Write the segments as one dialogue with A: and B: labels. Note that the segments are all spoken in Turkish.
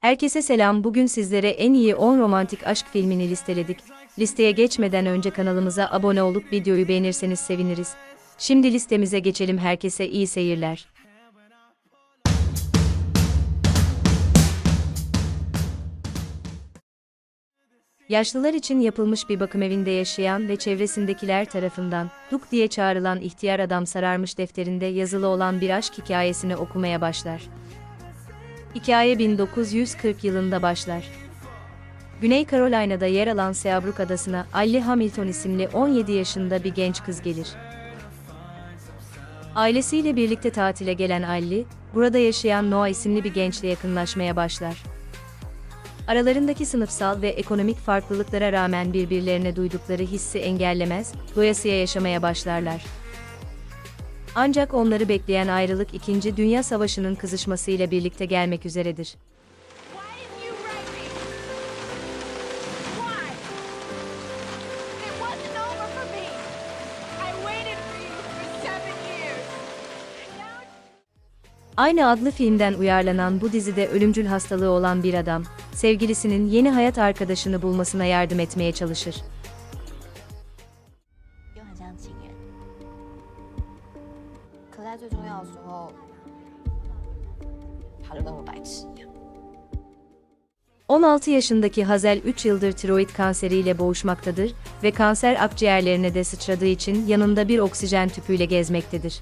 A: Herkese selam. Bugün sizlere en iyi 10 romantik aşk filmini listeledik. Listeye geçmeden önce kanalımıza abone olup videoyu beğenirseniz seviniriz. Şimdi listemize geçelim. Herkese iyi seyirler. Yaşlılar için yapılmış bir bakım evinde yaşayan ve çevresindekiler tarafından Duk diye çağrılan ihtiyar adam sararmış defterinde yazılı olan bir aşk hikayesini okumaya başlar. Hikaye 1940 yılında başlar. Güney Carolina'da yer alan Seabrook adasına Allie Hamilton isimli 17 yaşında bir genç kız gelir. Ailesiyle birlikte tatile gelen Allie, burada yaşayan Noah isimli bir gençle yakınlaşmaya başlar. Aralarındaki sınıfsal ve ekonomik farklılıklara rağmen birbirlerine duydukları hissi engellemez, doyasıya yaşamaya başlarlar. Ancak onları bekleyen ayrılık 2. Dünya Savaşı'nın kızışmasıyla birlikte gelmek üzeredir. Aynı adlı filmden uyarlanan bu dizide ölümcül hastalığı olan bir adam, sevgilisinin yeni hayat arkadaşını bulmasına yardım etmeye çalışır.
B: 他就跟我白痴一样。
A: 16 yaşındaki Hazel 3 yıldır tiroid kanseriyle boğuşmaktadır ve kanser akciğerlerine de sıçradığı için yanında bir oksijen tüpüyle gezmektedir.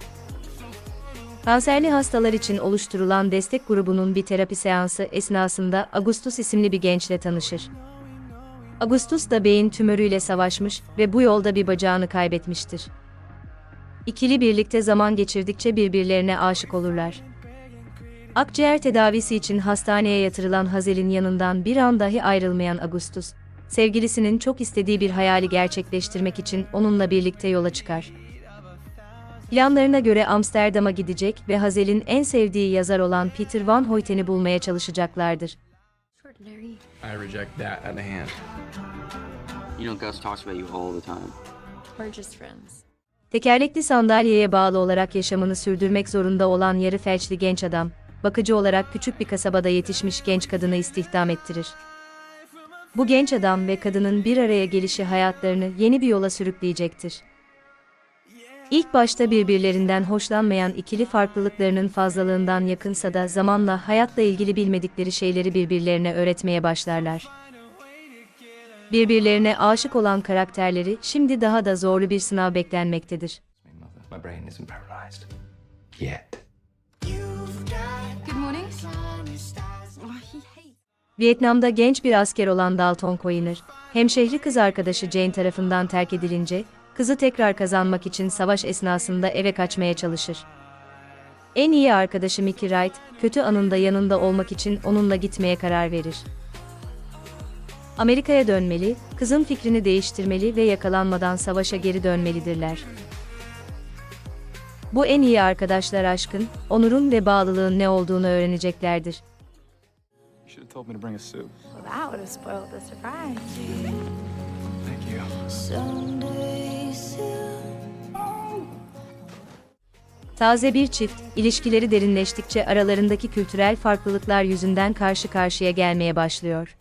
A: Kanserli hastalar için oluşturulan destek grubunun bir terapi seansı esnasında Augustus isimli bir gençle tanışır. Augustus da beyin tümörüyle savaşmış ve bu yolda bir bacağını kaybetmiştir. İkili birlikte zaman geçirdikçe birbirlerine aşık olurlar. Akciğer tedavisi için hastaneye yatırılan Hazel'in yanından bir an dahi ayrılmayan Augustus, sevgilisinin çok istediği bir hayali gerçekleştirmek için onunla birlikte yola çıkar. Planlarına göre Amsterdam'a gidecek ve Hazel'in en sevdiği yazar olan Peter Van Hoyten'i bulmaya çalışacaklardır.
C: I reject that at the hand.
D: You know, Gus talks about you all the time.
B: We're just friends.
A: Tekerlekli sandalyeye bağlı olarak yaşamını sürdürmek zorunda olan yarı felçli genç adam, bakıcı olarak küçük bir kasabada yetişmiş genç kadını istihdam ettirir. Bu genç adam ve kadının bir araya gelişi hayatlarını yeni bir yola sürükleyecektir. İlk başta birbirlerinden hoşlanmayan ikili farklılıklarının fazlalığından yakınsa da zamanla hayatla ilgili bilmedikleri şeyleri birbirlerine öğretmeye başlarlar. Birbirlerine aşık olan karakterleri şimdi daha da zorlu bir sınav beklenmektedir.
C: My brain isn't paralyzed. Yet.
A: Vietnam'da genç bir asker olan Dalton Coiner, hemşehri kız arkadaşı Jane tarafından terk edilince, kızı tekrar kazanmak için savaş esnasında eve kaçmaya çalışır. En iyi arkadaşı Mickey Wright, kötü anında yanında olmak için onunla gitmeye karar verir. Amerika'ya dönmeli, kızın fikrini değiştirmeli ve yakalanmadan savaşa geri dönmelidirler. Bu en iyi arkadaşlar aşkın, onurun ve bağlılığın ne olduğunu öğreneceklerdir.
C: You you.
A: Taze bir çift, ilişkileri derinleştikçe aralarındaki kültürel farklılıklar yüzünden karşı karşıya gelmeye başlıyor.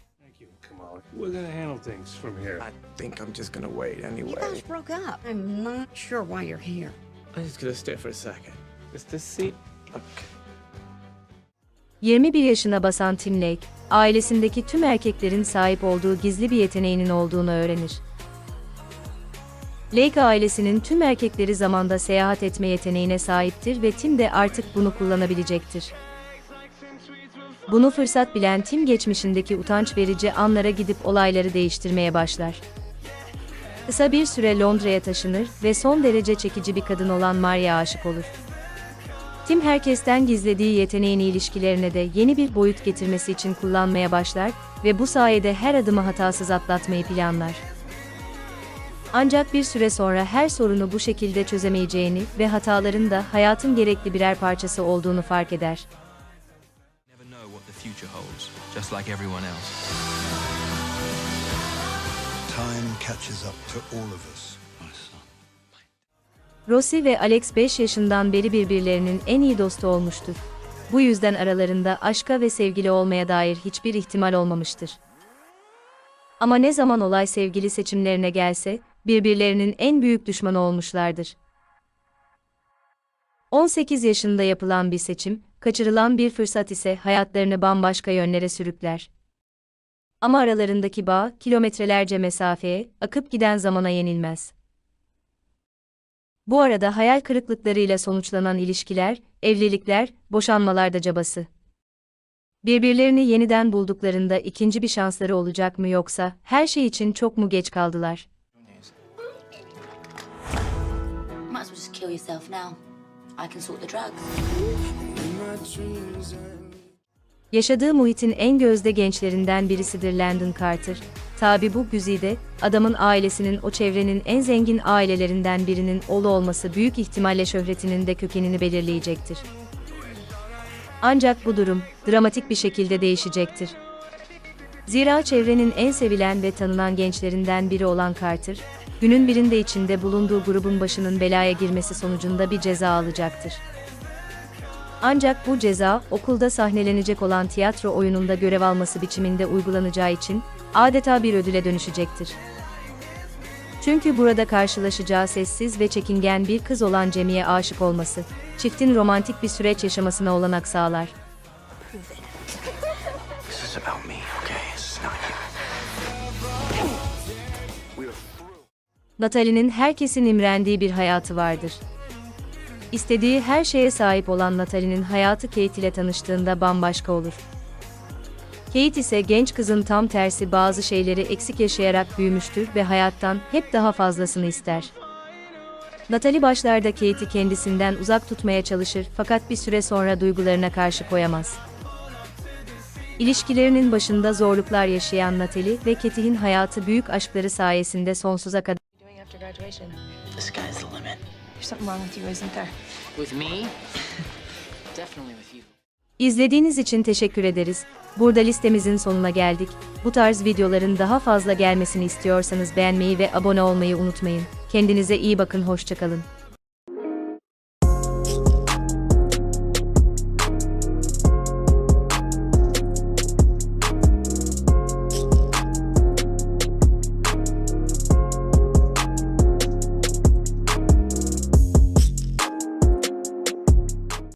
E: We're gonna handle things from here.
C: I think I'm just gonna wait
F: You
C: anyway.
F: guys broke up. I'm not sure why you're here.
C: I'm just gonna stay for a second. Is this seat? Okay.
A: 21 yaşına basan Tim Lake, ailesindeki tüm erkeklerin sahip olduğu gizli bir yeteneğinin olduğunu öğrenir. Lake ailesinin tüm erkekleri zamanda seyahat etme yeteneğine sahiptir ve Tim de artık bunu kullanabilecektir. Bunu fırsat bilen Tim geçmişindeki utanç verici anlara gidip olayları değiştirmeye başlar. Kısa bir süre Londra'ya taşınır ve son derece çekici bir kadın olan Mary'a aşık olur. Tim herkesten gizlediği yeteneğini ilişkilerine de yeni bir boyut getirmesi için kullanmaya başlar ve bu sayede her adımı hatasız atlatmayı planlar. Ancak bir süre sonra her sorunu bu şekilde çözemeyeceğini ve hataların da hayatın gerekli birer parçası olduğunu fark eder.
G: never know what the future holds, just like everyone else.
H: Time catches up to all of us.
A: Rossi ve Alex 5 yaşından beri birbirlerinin en iyi dostu olmuştur. Bu yüzden aralarında aşka ve sevgili olmaya dair hiçbir ihtimal olmamıştır. Ama ne zaman olay sevgili seçimlerine gelse, birbirlerinin en büyük düşmanı olmuşlardır. 18 yaşında yapılan bir seçim, kaçırılan bir fırsat ise hayatlarını bambaşka yönlere sürükler. Ama aralarındaki bağ, kilometrelerce mesafeye, akıp giden zamana yenilmez. Bu arada hayal kırıklıklarıyla sonuçlanan ilişkiler, evlilikler, boşanmalar da cabası. Birbirlerini yeniden bulduklarında ikinci bir şansları olacak mı yoksa her şey için çok mu geç kaldılar?
I: Might as well just kill yourself now. I can sort the drugs.
A: Yaşadığı muhitin en gözde gençlerinden birisidir Landon Carter. Tabi bu güzide, adamın ailesinin o çevrenin en zengin ailelerinden birinin oğlu olması büyük ihtimalle şöhretinin de kökenini belirleyecektir. Ancak bu durum, dramatik bir şekilde değişecektir. Zira çevrenin en sevilen ve tanınan gençlerinden biri olan Carter, günün birinde içinde bulunduğu grubun başının belaya girmesi sonucunda bir ceza alacaktır. Ancak bu ceza, okulda sahnelenecek olan tiyatro oyununda görev alması biçiminde uygulanacağı için, adeta bir ödüle dönüşecektir. Çünkü burada karşılaşacağı sessiz ve çekingen bir kız olan Cemi'ye aşık olması, çiftin romantik bir süreç yaşamasına olanak sağlar. Natalie'nin herkesin imrendiği bir hayatı vardır. İstediği her şeye sahip olan Natalie'nin hayatı Kate ile tanıştığında bambaşka olur. Kate ise genç kızın tam tersi bazı şeyleri eksik yaşayarak büyümüştür ve hayattan hep daha fazlasını ister. Natalie başlarda Kate'i kendisinden uzak tutmaya çalışır fakat bir süre sonra duygularına karşı koyamaz. İlişkilerinin başında zorluklar yaşayan Natalie ve Kate'in hayatı büyük aşkları sayesinde sonsuza kadar
J: There's something wrong with you, isn't there?
D: With me? Definitely with you.
A: İzlediğiniz için teşekkür ederiz. Burada listemizin sonuna geldik. Bu tarz videoların daha fazla gelmesini istiyorsanız beğenmeyi ve abone olmayı unutmayın. Kendinize iyi bakın, hoşçakalın.